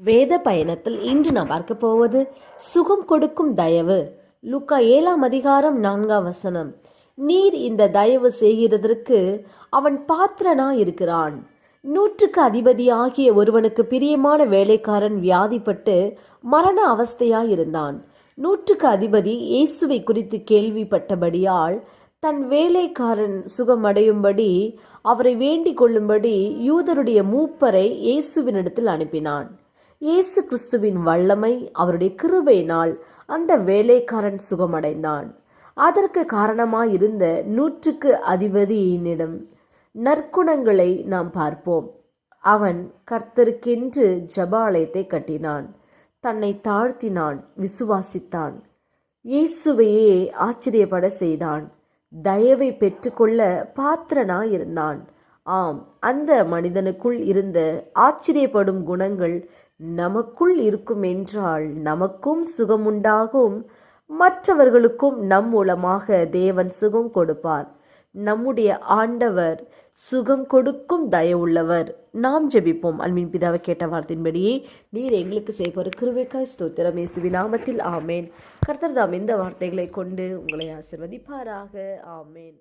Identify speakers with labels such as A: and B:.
A: வேத பயணத்தில் இன்று நாம் பார்க்க போவது சுகம் கொடுக்கும் தயவு. லுக்கா ஏழாம் அதிகாரம் நான்காம் வசனம். நீர் இந்த தயவு செய்கிறதற்கு அவன் பாத்திரனா இருக்கிறான் நூற்றுக்கு அதிபதியாகிய ஒருவனுக்கு பிரியமான வேலைக்காரன் வியாதிப்பட்டு மரண அவஸ்தையாயிருந்தான். நூற்றுக்கு அதிபதி இயேசுவை குறித்து கேள்விப்பட்டபடியால் தன் வேலைக்காரன் சுகமடையும்படி அவரை வேண்டிக் கொள்ளும்படி யூதருடைய மூப்பரை இயேசுவினிடத்தில் அனுப்பினான். இயேசு கிறிஸ்துவின் வல்லமை அவருடைய கிருபையினால் அந்த வேலைக்காரன் சுகமடைந்தான். அதற்கு காரணமாயிருந்த நூற்றுக்கு அதிபதியினிடம் நற்குணங்களை நாம் பார்ப்போம். அவன் கர்த்தருக்கென்று ஜபாலயத்தை கட்டினான். தன்னை தாழ்த்தினான் விசுவாசித்தான். இயேசுவையே ஆச்சரியப்பட செய்தான். தயவை பெற்றுக்கொள்ள பாத்திரனாயிருந்தான். ஆம் அந்த மனிதனுக்குள் இருந்த ஆச்சரியப்படும் குணங்கள் நமக்குள் இருக்கும் என்றால் நமக்கும் சுகமுண்டாகும். மற்றவர்களுக்கும் நம் மூலமாக தேவன் சுகம் கொடுப்பார். நம்முடைய ஆண்டவர் சுகம் கொடுக்கும் தயவுள்ளவர். நாம் ஜெபிப்போம். அன்பின் பிதாவை கேட்ட வார்த்தையின்படியே நீர் எங்களுக்கு செய்வார் கிருவிக்காய் ஸ்தோத்திரம். இயேசுவி நாமத்தில் ஆமேன். கர்த்தர்தாம் இந்த வார்த்தைகளை கொண்டு உங்களை ஆசிர்வதிப்பாராக. ஆமேன்.